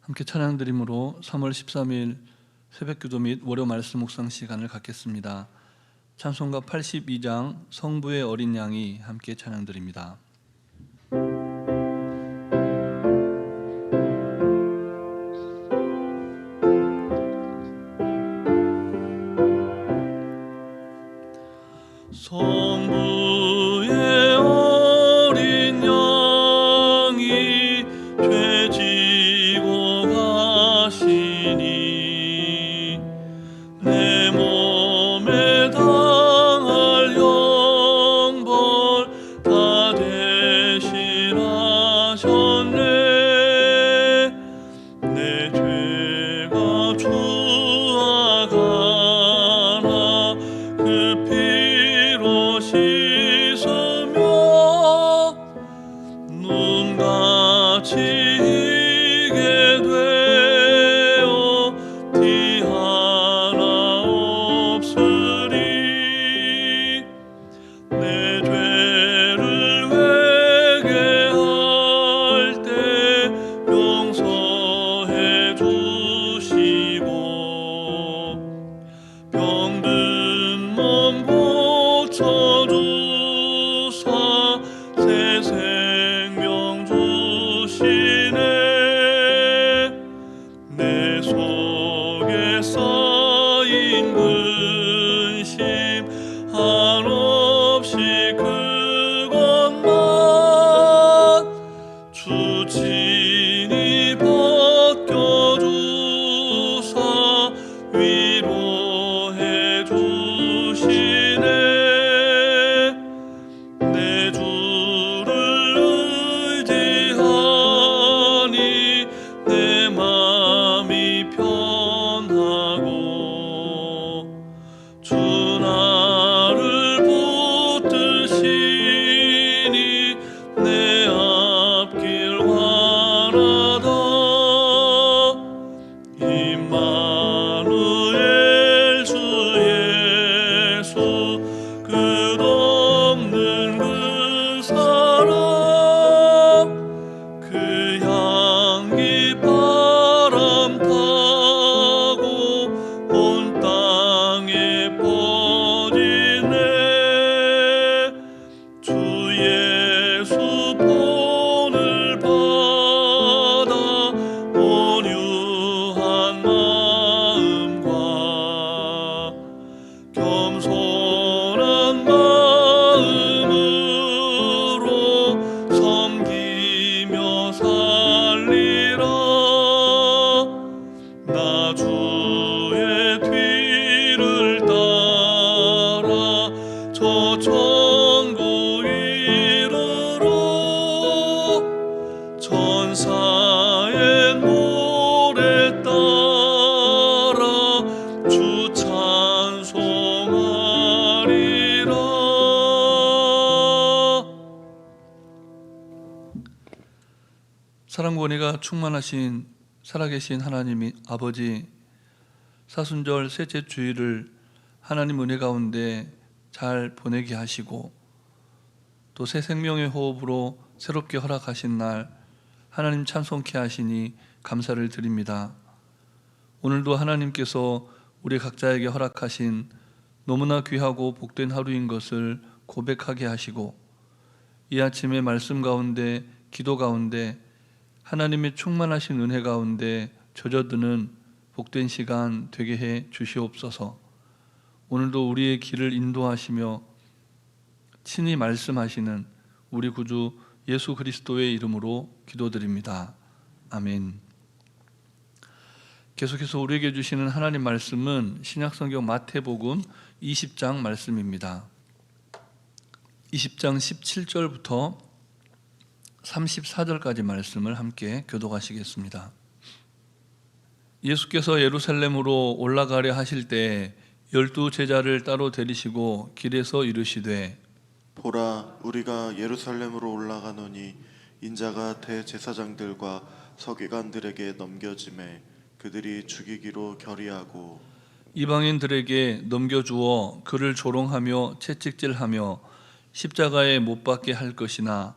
함께 찬양 드림으로 3월 13일 새벽기도 및 월요 말씀 묵상 시간을 갖겠습니다. 찬송가 82장 성부의 어린 양이 함께 찬양 드립니다. 주나 충만하신 살아계신 하나님이 아버지 사순절 셋째 주일을 하나님 은혜 가운데 잘 보내게 하시고 또 새 생명의 호흡으로 새롭게 허락하신 날 하나님 찬송케 하시니 감사를 드립니다. 오늘도 하나님께서 우리 각자에게 허락하신 너무나 귀하고 복된 하루인 것을 고백하게 하시고 이 아침에 말씀 가운데 기도 가운데 하나님의 충만하신 은혜 가운데 젖어드는 복된 시간 되게 해 주시옵소서. 오늘도 우리의 길을 인도하시며 친히 말씀하시는 우리 구주 예수 그리스도의 이름으로 기도드립니다. 아멘. 계속해서 우리에게 주시는 하나님 말씀은 신약성경 마태복음 20장 말씀입니다. 20장 17절부터 34절까지 말씀을 함께 교독하시겠습니다. 예수께서 예루살렘으로 올라가려 하실 때 열두 제자를 따로 데리시고 길에서 이르시되 보라 우리가 예루살렘으로 올라가노니 인자가 대제사장들과 서기관들에게 넘겨짐에 그들이 죽이기로 결의하고 이방인들에게 넘겨주어 그를 조롱하며 채찍질하며 십자가에 못 박게 할 것이나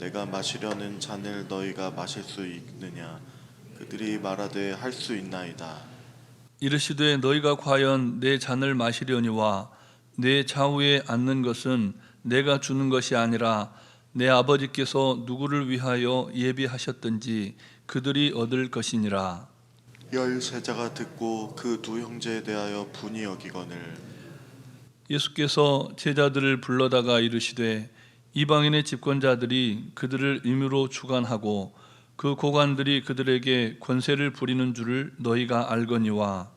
내가 마시려는 잔을 너희가 마실 수 있느냐? 그들이 말하되 할 수 있나이다. 이르시되 너희가 과연 내 잔을 마시려니와 내 좌우에 앉는 것은 내가 주는 것이 아니라 내 아버지께서 누구를 위하여 예비하셨든지 그들이 얻을 것이니라. 열 세자가 듣고 그 두 형제에 대하여 분이 여기거늘. 예수께서 제자들을 불러다가 이르시되 이방인의 집권자들이 그들을 임의로 주관하고 그 고관들이 그들에게 권세를 부리는 줄을 너희가 알거니와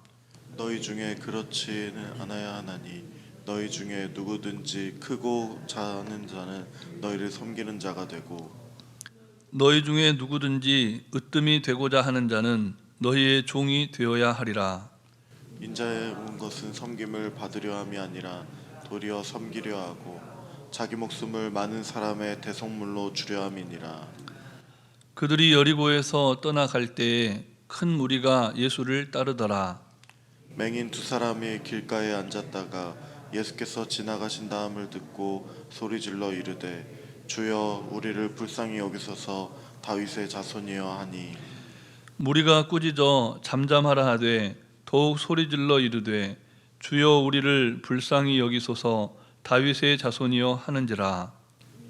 너희 중에 그렇지는 않아야 하나니 너희 중에 누구든지 크고 작은 자는 너희를 섬기는 자가 되고 너희 중에 누구든지 으뜸이 되고자 하는 자는 너희의 종이 되어야 하리라. 인자에 온 것은 섬김을 받으려 함이 아니라 도리어 섬기려 하고 자기 목숨을 많은 사람의 대속물로 주려 함이니라. 그들이 여리고에서 떠나갈 때에 큰 무리가 예수를 따르더라. 맹인 두 사람이 길가에 앉았다가 예수께서 지나가신 다음을 듣고 소리질러 이르되 주여 우리를 불쌍히 여기소서. 다윗의 자손이여 하니. 무리가 꾸짖어 잠잠하라 하되 더욱 소리질러 이르되 주여 우리를 불쌍히 여기소서 다윗의 자손이여 하는지라.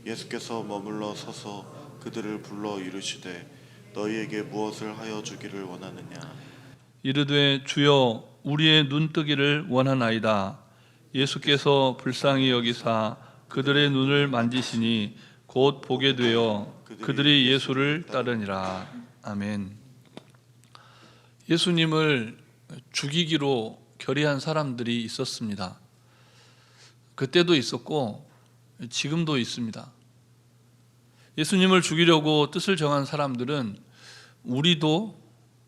예수께서 머물러 서서 그들을 불러 이르시되 너희에게 무엇을 하여 주기를 원하느냐? 이르되 주여 우리의 눈뜨기를 원하나이다. 예수께서 불쌍히 여기사 그들의 눈을 만지시니 곧 보게 되어 그들이 예수를 따르니라. 아멘. 예수님을 죽이기로 결의한 사람들이 있었습니다 그때도 있었고 지금도 있습니다 예수님을 죽이려고 뜻을 정한 사람들은 우리도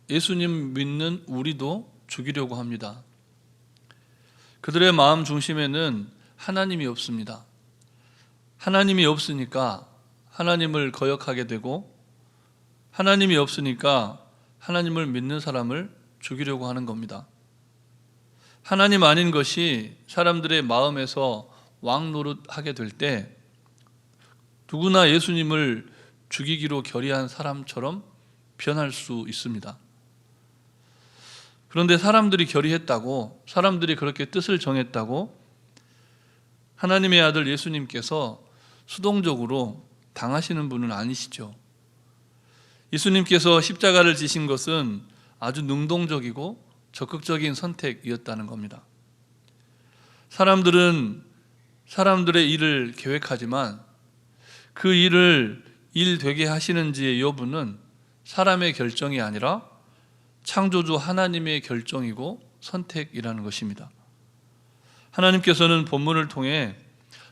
예수님 믿는 우리도 죽이려고 합니다. 그들의 마음 중심에는 하나님이 없습니다. 하나님이 없으니까 하나님을 거역하게 되고 하나님이 없으니까 하나님을 믿는 사람을 죽이려고 하는 겁니다. 하나님 아닌 것이 사람들의 마음에서 왕 노릇하게 될 때 누구나 예수님을 죽이기로 결의한 사람처럼 변할 수 있습니다. 그런데 사람들이 결의했다고, 사람들이 그렇게 뜻을 정했다고, 하나님의 아들 예수님께서 수동적으로 당하시는 분은 아니시죠. 예수님께서 십자가를 지신 것은 아주 능동적이고 적극적인 선택이었다는 겁니다. 사람들은 사람들의 일을 계획하지만 그 일을 일 되게 하시는지의 여부는 사람의 결정이 아니라 창조주 하나님의 결정이고 선택이라는 것입니다. 하나님께서는 본문을 통해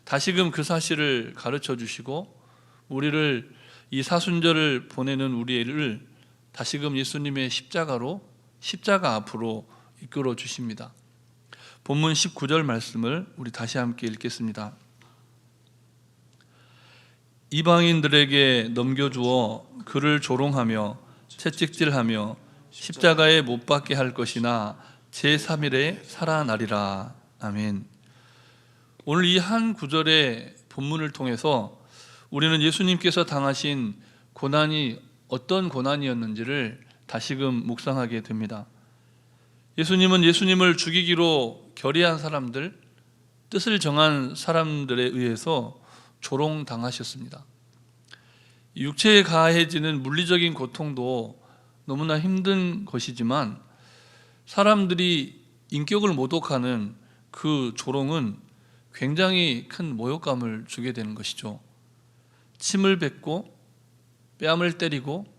다시금 그 사실을 가르쳐 주시고 우리를 이 사순절을 보내는 우리를 다시금 예수님의 십자가로 십자가 앞으로 이끌어 주십니다. 본문 19절 말씀을 우리 다시 함께 읽겠습니다. 이방인들에게 넘겨주어 그를 조롱하며 채찍질하며 십자가에 못 박게 할 것이나 제3일에 살아나리라. 아멘. 오늘 이 한 구절의 본문을 통해서 우리는 예수님께서 당하신 고난이 어떤 고난이었는지를 다시금 묵상하게 됩니다. 예수님은 예수님을 죽이기로 결의한 사람들, 뜻을 정한 사람들에 의해서 조롱당하셨습니다. 육체에 가해지는 물리적인 고통도 너무나 힘든 것이지만 사람들이 인격을 모독하는 그 조롱은 굉장히 큰 모욕감을 주게 되는 것이죠. 침을 뱉고 뺨을 때리고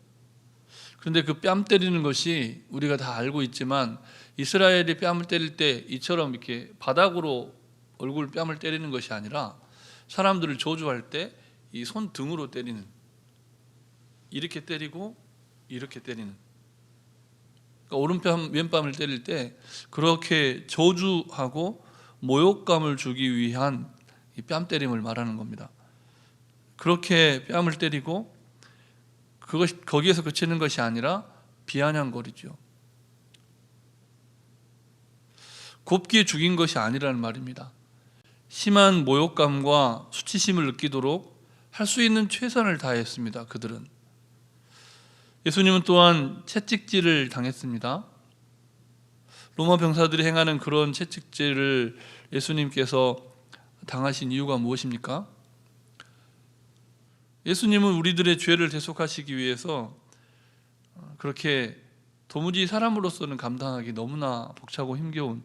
그런데 그 뺨 때리는 것이 우리가 다 알고 있지만 이스라엘이 뺨을 때릴 때 이처럼 이렇게 바닥으로 얼굴 뺨을 때리는 것이 아니라 사람들을 저주할 때 이 손 등으로 때리는 이렇게 때리고 이렇게 때리는 그러니까 오른뺨 왼뺨을 때릴 때 그렇게 저주하고 모욕감을 주기 위한 이 뺨 때림을 말하는 겁니다. 그렇게 뺨을 때리고 그것이 거기에서 그치는 것이 아니라 비아냥거리죠. 곱게 죽인 것이 아니라는 말입니다. 심한 모욕감과 수치심을 느끼도록 할 수 있는 최선을 다했습니다. 그들은 예수님은 또한 채찍질을 당했습니다. 로마 병사들이 행하는 그런 채찍질을 예수님께서 당하신 이유가 무엇입니까? 예수님은 우리들의 죄를 대속하시기 위해서 그렇게 도무지 사람으로서는 감당하기 너무나 벅차고 힘겨운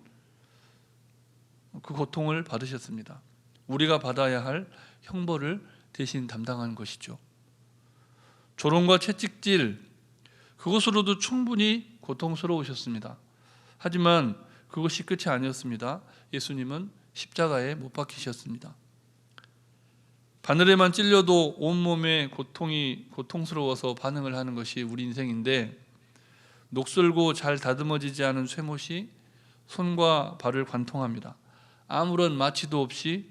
그 고통을 받으셨습니다. 우리가 받아야 할 형벌을 대신 담당한 것이죠. 조롱과 채찍질 그것으로도 충분히 고통스러우셨습니다. 하지만 그것이 끝이 아니었습니다. 예수님은 십자가에 못 박히셨습니다. 바늘에만 찔려도 온몸에 고통이 고통스러워서 반응을 하는 것이 우리 인생인데 녹슬고 잘 다듬어지지 않은 쇠못이 손과 발을 관통합니다. 아무런 마취도 없이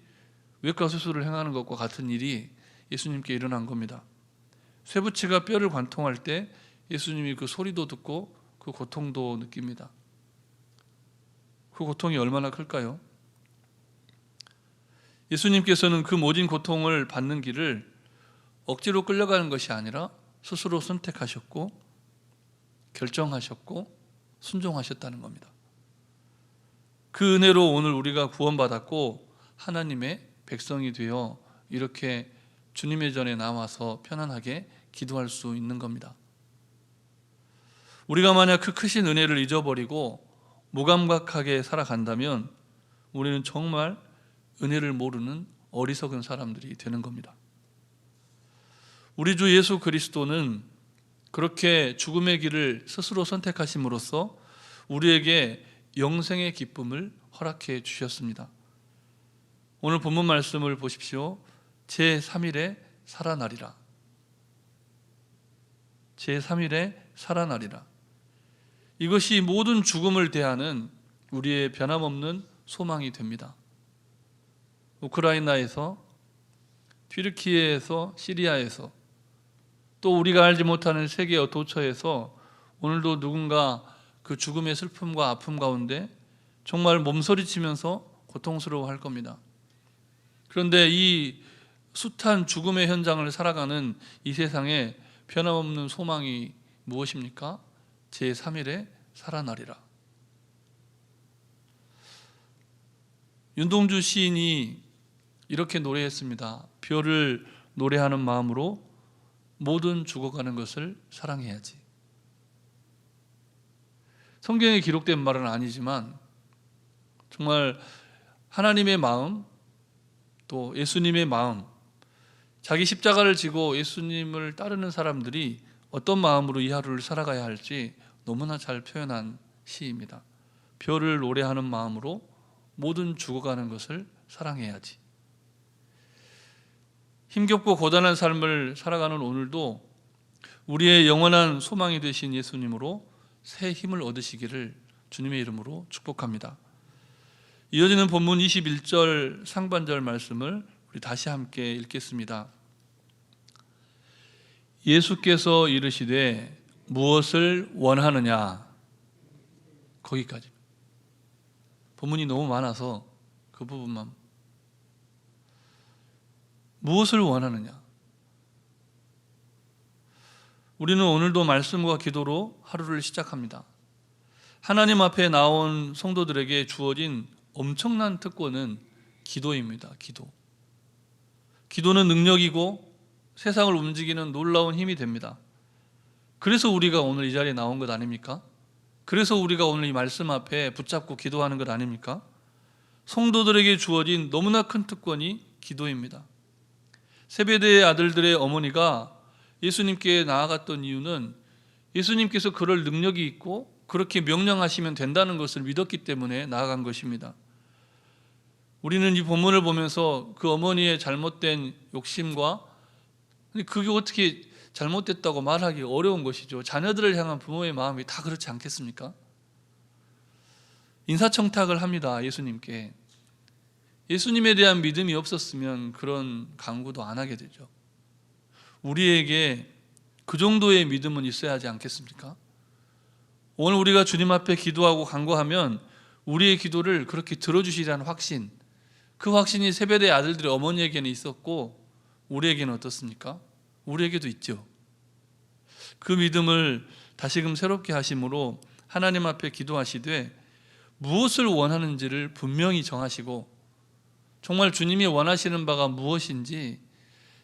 외과 수술을 행하는 것과 같은 일이 예수님께 일어난 겁니다. 쇠붙이가 뼈를 관통할 때 예수님이 그 소리도 듣고 그 고통도 느낍니다. 그 고통이 얼마나 클까요? 예수님께서는 그 모진 고통을 받는 길을 억지로 끌려가는 것이 아니라 스스로 선택하셨고 결정하셨고 순종하셨다는 겁니다. 그 은혜로 오늘 우리가 구원받았고 하나님의 백성이 되어 이렇게 주님의 전에 나와서 편안하게 기도할 수 있는 겁니다. 우리가 만약 그 크신 은혜를 잊어버리고 무감각하게 살아간다면 우리는 정말 은혜를 모르는 어리석은 사람들이 되는 겁니다. 우리 주 예수 그리스도는 그렇게 죽음의 길을 스스로 선택하심으로써 우리에게 영생의 기쁨을 허락해 주셨습니다. 오늘 본문 말씀을 보십시오. 제 3일에 살아나리라. 제 3일에 살아나리라. 이것이 모든 죽음을 대하는 우리의 변함없는 소망이 됩니다. 우크라이나에서 튀르키예에서 시리아에서 또 우리가 알지 못하는 세계 도처에서 오늘도 누군가 그 죽음의 슬픔과 아픔 가운데 정말 몸서리치면서 고통스러워할 겁니다. 그런데 이 숱한 죽음의 현장을 살아가는 이 세상에 변함없는 소망이 무엇입니까? 제 3일에 살아나리라. 윤동주 시인이 이렇게 노래했습니다. 별을 노래하는 마음으로 모든 죽어가는 것을 사랑해야지. 성경에 기록된 말은 아니지만 정말 하나님의 마음 또 예수님의 마음 자기 십자가를 지고 예수님을 따르는 사람들이 어떤 마음으로 이 하루를 살아가야 할지 너무나 잘 표현한 시입니다. 별을 노래하는 마음으로 모든 죽어가는 것을 사랑해야지. 힘겹고 고단한 삶을 살아가는 오늘도 우리의 영원한 소망이 되신 예수님으로 새 힘을 얻으시기를 주님의 이름으로 축복합니다. 이어지는 본문 21절 상반절 말씀을 우리 다시 함께 읽겠습니다. 예수께서 이르시되 무엇을 원하느냐 거기까지 본문이 너무 많아서 그 부분만 무엇을 원하느냐 우리는 오늘도 말씀과 기도로 하루를 시작합니다. 하나님 앞에 나온 성도들에게 주어진 엄청난 특권은 기도입니다. 기도. 기도는 능력이고 세상을 움직이는 놀라운 힘이 됩니다. 그래서 우리가 오늘 이 자리에 나온 것 아닙니까? 그래서 우리가 오늘 이 말씀 앞에 붙잡고 기도하는 것 아닙니까? 성도들에게 주어진 너무나 큰 특권이 기도입니다. 세베대의 아들들의 어머니가 예수님께 나아갔던 이유는 예수님께서 그럴 능력이 있고 그렇게 명령하시면 된다는 것을 믿었기 때문에 나아간 것입니다. 우리는 이 본문을 보면서 그 어머니의 잘못된 욕심과 그게 어떻게 잘못됐다고 말하기 어려운 것이죠. 자녀들을 향한 부모의 마음이 다 그렇지 않겠습니까? 인사청탁을 합니다. 예수님께. 예수님에 대한 믿음이 없었으면 그런 강구도 안 하게 되죠. 우리에게 그 정도의 믿음은 있어야 하지 않겠습니까? 오늘 우리가 주님 앞에 기도하고 간구하면 우리의 기도를 그렇게 들어주시라는 확신, 그 확신이 세배대 아들들의 어머니에게는 있었고 우리에게는 어떻습니까? 우리에게도 있죠. 그 믿음을 다시금 새롭게 하심으로 하나님 앞에 기도하시되 무엇을 원하는지를 분명히 정하시고 정말 주님이 원하시는 바가 무엇인지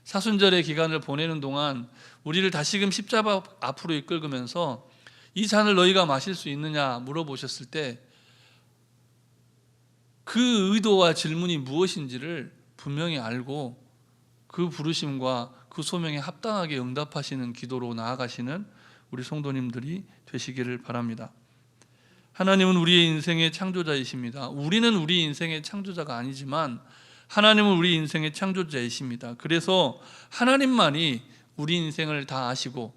사순절의 기간을 보내는 동안 우리를 다시금 십자가 앞으로 이끌면서 이 잔을 너희가 마실 수 있느냐 물어보셨을 때 그 의도와 질문이 무엇인지를 분명히 알고 그 부르심과 그 소명에 합당하게 응답하시는 기도로 나아가시는 우리 성도님들이 되시기를 바랍니다. 하나님은 우리의 인생의 창조자이십니다. 우리는 우리 인생의 창조자가 아니지만 하나님은 우리 인생의 창조자이십니다. 그래서 하나님만이 우리 인생을 다 아시고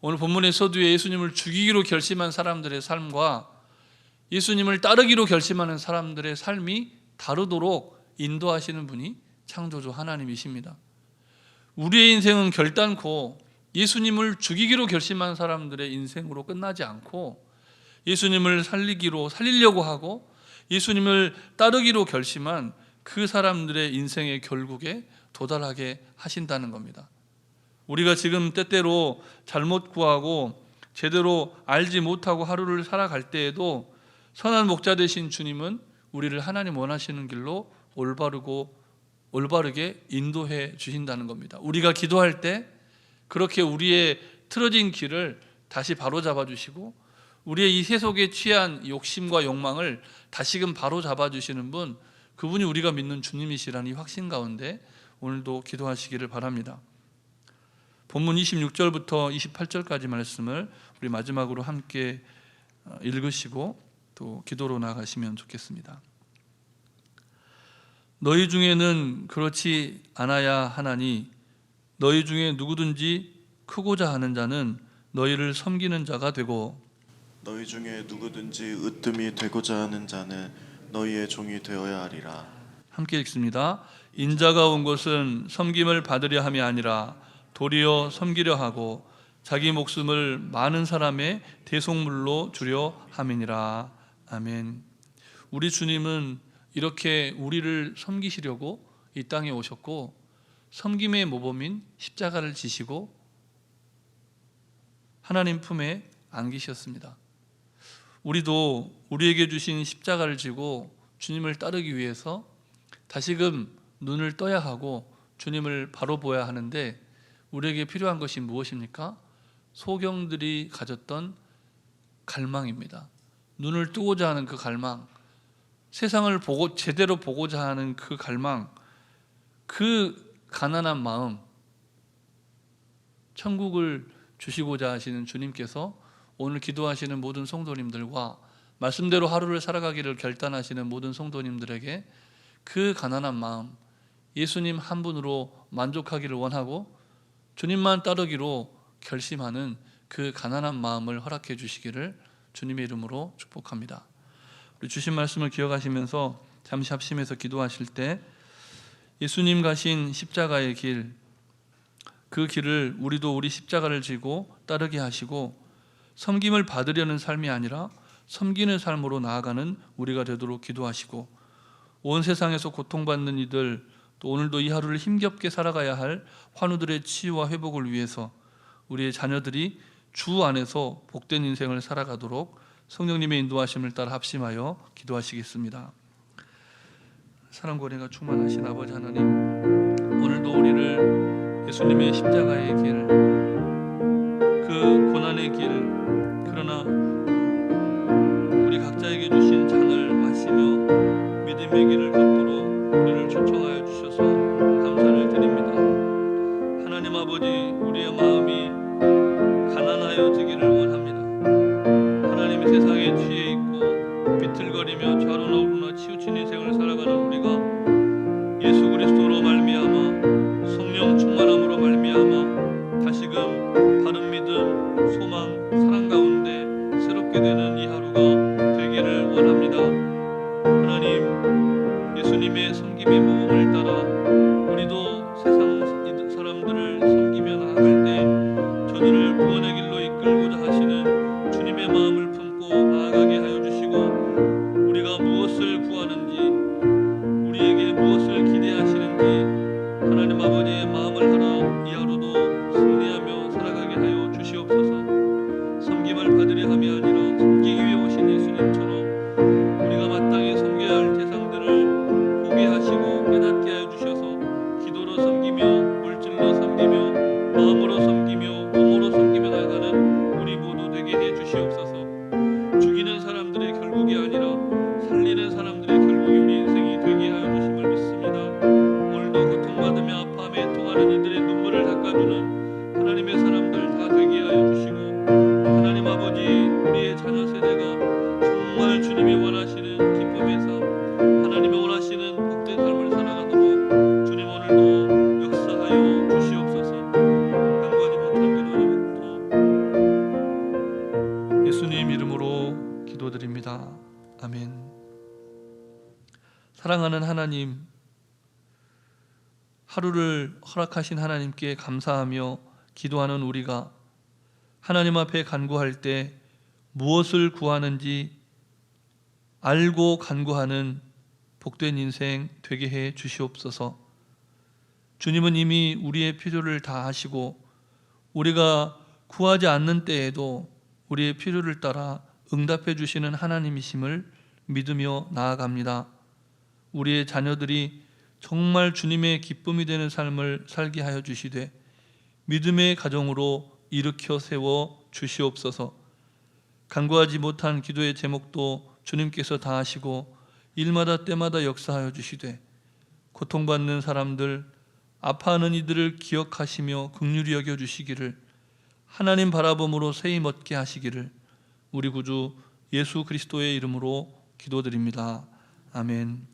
오늘 본문의 서두에 예수님을 죽이기로 결심한 사람들의 삶과 예수님을 따르기로 결심하는 사람들의 삶이 다르도록 인도하시는 분이 창조주 하나님이십니다. 우리의 인생은 결단코 예수님을 죽이기로 결심한 사람들의 인생으로 끝나지 않고 예수님을 살리기로 살리려고 하고 예수님을 따르기로 결심한 그 사람들의 인생의 결국에 도달하게 하신다는 겁니다. 우리가 지금 때때로 잘못 구하고 제대로 알지 못하고 하루를 살아갈 때에도 선한 목자 되신 주님은 우리를 하나님 원하시는 길로 올바르고 올바르게 인도해 주신다는 겁니다. 우리가 기도할 때 그렇게 우리의 틀어진 길을 다시 바로 잡아 주시고 우리의 이 세속에 취한 욕심과 욕망을 다시금 바로 잡아 주시는 분 그분이 우리가 믿는 주님이시라는 이 확신 가운데 오늘도 기도하시기를 바랍니다. 본문 26절부터 28절까지 말씀을 우리 마지막으로 함께 어, 읽으시고 또 기도로 나가시면 좋겠습니다. 너희 중에는 그렇지 않아야 하나니 너희 중에 누구든지 크고자 하는 자는 너희를 섬기는 자가 되고 너희 중에 누구든지 으뜸이 되고자 하는 자는 너희의 종이 되어야 하리라. 함께 읽습니다. 인자가 온 것은 섬김을 받으려 함이 아니라 도리어 섬기려 하고 자기 목숨을 많은 사람의 대속물로 주려 함이니라. 아멘. 우리 주님은 이렇게 우리를 섬기시려고 이 땅에 오셨고 섬김의 모범인 십자가를 지시고 하나님 품에 안기셨습니다. 우리도 우리에게 주신 십자가를 지고 주님을 따르기 위해서 다시금 눈을 떠야 하고 주님을 바로 보아야 하는데 우리에게 필요한 것이 무엇입니까? 소경들이 가졌던 갈망입니다. 눈을 뜨고자 하는 그 갈망, 세상을 보고 제대로 보고자 하는 그 갈망, 그 가난한 마음, 천국을 주시고자 하시는 주님께서 오늘 기도하시는 모든 성도님들과 말씀대로 하루를 살아가기를 결단하시는 모든 성도님들에게 그 가난한 마음, 예수님 한 분으로 만족하기를 원하고 주님만 따르기로 결심하는 그 가난한 마음을 허락해 주시기를 주님의 이름으로 축복합니다. 우리 주신 말씀을 기억하시면서 잠시 합심해서 기도하실 때 예수님 가신 십자가의 길, 그 길을 우리도 우리 십자가를 지고 따르게 하시고 섬김을 받으려는 삶이 아니라 섬기는 삶으로 나아가는 우리가 되도록 기도하시고 온 세상에서 고통받는 이들 또 오늘도 이 하루를 힘겹게 살아가야 할 환우들의 치유와 회복을 위해서 우리의 자녀들이 주 안에서 복된 인생을 살아가도록 성령님의 인도하심을 따라 합심하여 기도하시겠습니다. 사랑과 은혜가 충만하신 아버지 하나님 오늘도 우리를 예수님의 십자가의 길, 그 고난의 길, 길로 하루를 허락하신 하나님께 감사하며 기도하는 우리가 하나님 앞에 간구할 때 무엇을 구하는지 알고 간구하는 복된 인생 되게 해 주시옵소서. 주님은 이미 우리의 필요를 다 하시고 우리가 구하지 않는 때에도 우리의 필요를 따라 응답해 주시는 하나님이심을 믿으며 나아갑니다. 우리의 자녀들이 정말 주님의 기쁨이 되는 삶을 살게 하여 주시되 믿음의 가정으로 일으켜 세워 주시옵소서. 간구하지 못한 기도의 제목도 주님께서 다 하시고 일마다 때마다 역사하여 주시되 고통받는 사람들 아파하는 이들을 기억하시며 긍휼히 여겨 주시기를 하나님 바라봄으로 세임 얻게 하시기를 우리 구주 예수 그리스도의 이름으로 기도드립니다. 아멘.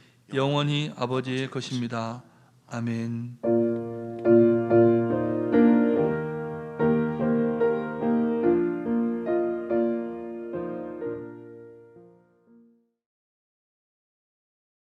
영원히 아버지의 것입니다. 아멘.